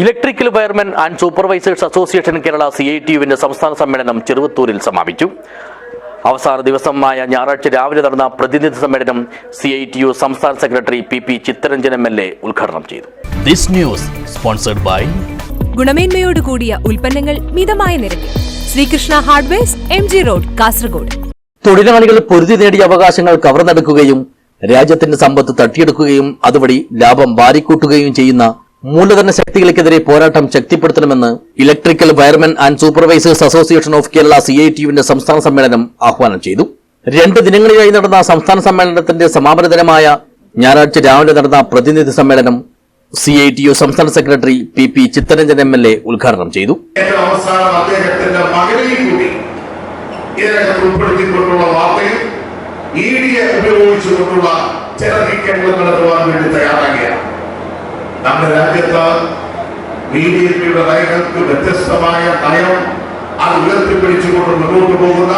Electrical wiremen and supervisors association Kerala C I T യുവിന്റെ സംസ്ഥാന സമ്മേളനം ചെറുവത്തൂരിൽ സമാപിച്ചു. അവസാന ദിവസമായ ഞായറാഴ്ച രാവിലെ നടന്ന പ്രതിനിധി സമ്മേളനം സി ഐ ടി യു സംസ്ഥാന secretary P P Chittaranjan M L A ഉദ്ഘാടനം ചെയ്തു. ദിസ് ന്യൂസ് സ്പോൺസർഡ് ബൈ ഗുണമേന്മയോട് കൂടിയ ഉൽപ്പന്നങ്ങൾ മിതമായ നിരക്കിൽ. Sreekrishna hardwares M G road Kasaragod. തൊഴിലാളികൾ പൊരുതി നേടിയ അവകാശങ്ങൾ കവർന്നെടുക്കുകയും രാജ്യത്തിന്റെ സമ്പത്ത് തട്ടിയെടുക്കുകയും അതുവഴി ലാഭം വാരിക്കൂട്ടുകയും ചെയ്യുന്ന മൂലധന ശക്തികൾക്കെതിരെ പോരാട്ടം ശക്തിപ്പെടുത്തണമെന്ന് electrical wiremen and supervisors association of Kerala C I T യുവിന്റെ സംസ്ഥാന സമ്മേളനം ആഹ്വാനം ചെയ്തു. രണ്ട് ദിനങ്ങളിലായി നടന്ന സംസ്ഥാന സമ്മേളനത്തിന്റെ സമാപന ദിനമായ ഞായറാഴ്ച രാവിലെ നടന്ന പ്രതിനിധി സമ്മേളനം സി ഐ ടി യു സംസ്ഥാന secretary P P Chittaranjan M L A ഉദ്ഘാടനം ചെയ്തു. ഡിയെ ഉപയോഗിച്ചുകൊണ്ടുള്ള ചില നീക്കങ്ങൾ നടത്തുവാൻ വേണ്ടി നമ്മുടെ രാജ്യത്ത് ബി ജെ പിയുടെ നയങ്ങൾക്ക് വ്യത്യസ്തമായ നയം അത് ഉയർത്തിപ്പിടിച്ചുകൊണ്ട് മുന്നോട്ട് പോകുന്ന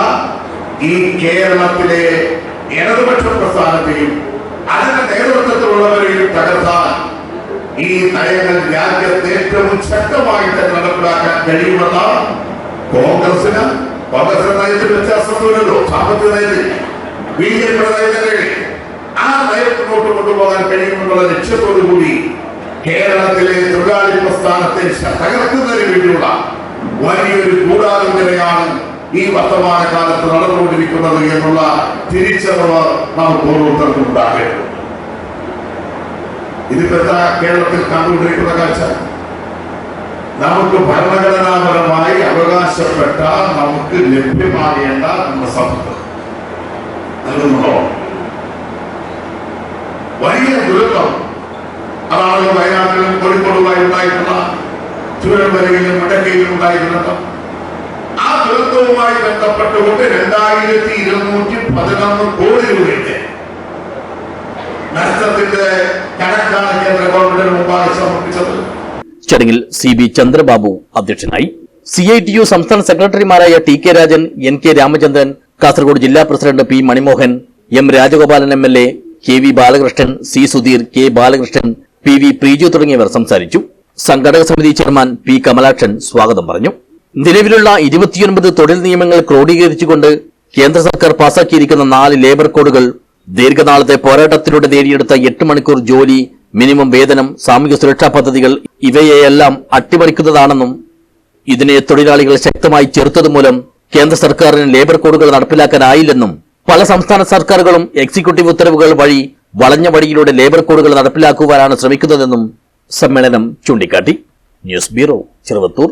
ഈ കേരളത്തിലെ ഇടതുപക്ഷ പ്രസ്ഥാനത്തെയും അതിന്റെ നേതൃത്വത്തിലുള്ളവരെയും തകർത്താൻ ഈ നയങ്ങൾ രാജ്യത്ത് ഏറ്റവും ശക്തമായിട്ട് നടപ്പിലാക്കാൻ കഴിയുമെന്ന കോൺഗ്രസിന് കോൺഗ്രസിന്റെ നയത്തിൽ വ്യത്യാസമൊന്നുമില്ലല്ലോ. സാമ്പത്തിക നയത്തിൽ ബി ജെ പിയുടെ ആ നയം മുന്നോട്ട് കൊണ്ടുപോകാൻ കഴിയുമെന്നുള്ള ലക്ഷ്യത്തോടു കൂടി കേരളത്തിലെ തൊഴിലാളി പ്രസ്ഥാനത്തെ തകർക്കുന്നതിന് വേണ്ടിയുള്ള വലിയൊരു ഗൂഢാലോചനയാണ് ഈ വർത്തമാന കാലത്ത് നടന്നുകൊണ്ടിരിക്കുന്നത് എന്നുള്ള തിരിച്ചറിവ് നമുക്ക് ഓരോരുത്തർക്കും ഉണ്ടാകേണ്ടത് ഇതിപ്പോ എന്താ കേരളത്തിൽ കണ്ടുകൊണ്ടിരിക്കുന്ന കാഴ്ച? നമുക്ക് ഭരണഘടനാപരമായി അവകാശപ്പെട്ട നമുക്ക് ലഭ്യമാകേണ്ട നമ്മുടെ സമ്പത്ത് നൽകുന്നുണ്ടോ കോഴിക്കോടുമായി ഉണ്ടായിട്ടുള്ള തിരുവനന്തപുരയിലും ഇടക്കയിലും ഉണ്ടായിരുന്നത് ആ ദുരന്തവുമായി ബന്ധപ്പെട്ടുകൊണ്ട് രണ്ടായിരത്തി ഇരുന്നൂറ്റി പതിനൊന്ന് കോടി രൂപയുടെ നഷ്ടത്തിന്റെ കണക്കാണ് കേന്ദ്ര ഗവൺമെന്റിന് മുമ്പായി സമർപ്പിച്ചത്. ചടങ്ങിൽ സി ബി ചന്ദ്രബാബു അധ്യക്ഷനായി. സി ഐ ടി യു സംസ്ഥാന സെക്രട്ടറിമാരായ T K Rajan N K Ramachandran Kasaragod ജില്ലാ president P Manimohan M Rajagopalan M L A K V Balakrishnan C Sudheer K Balakrishnan P V Preeju തുടങ്ങിയവർ സംസാരിച്ചു. സംഘടക സമിതി chairman P Kamalakshan സ്വാഗതം പറഞ്ഞു. നിലവിലുള്ള ഇരുപത്തിയൊൻപത് തൊഴിൽ നിയമങ്ങൾ ക്രോഡീകരിച്ചുകൊണ്ട് കേന്ദ്ര സർക്കാർ പാസാക്കിയിരിക്കുന്ന നാല് ലേബർ കോഡുകൾ ദീർഘനാളത്തെ പോരാട്ടത്തിലൂടെ നേടിയെടുത്ത എട്ട് മണിക്കൂർ ജോലി മിനിമം വേതനം സാമൂഹ്യ സുരക്ഷാ പദ്ധതികൾ ഇവയെയെല്ലാം അട്ടിമറിക്കുന്നതാണെന്നും ഇതിനെ തൊഴിലാളികൾ ശക്തമായി ചെറുത്തതുമൂലം കേന്ദ്ര സർക്കാരിന് ലേബർ കോഡുകൾ നടപ്പിലാക്കാനായില്ലെന്നും പല സംസ്ഥാന സർക്കാരുകളും എക്സിക്യൂട്ടീവ് ഉത്തരവുകൾ വഴി വളഞ്ഞ വഴിയിലൂടെ ലേബർ കോഡുകൾ നടപ്പിലാക്കുവാനാണ് ശ്രമിക്കുന്നതെന്നും സമ്മേളനം ചൂണ്ടിക്കാട്ടി. News bureau Cheruvathur.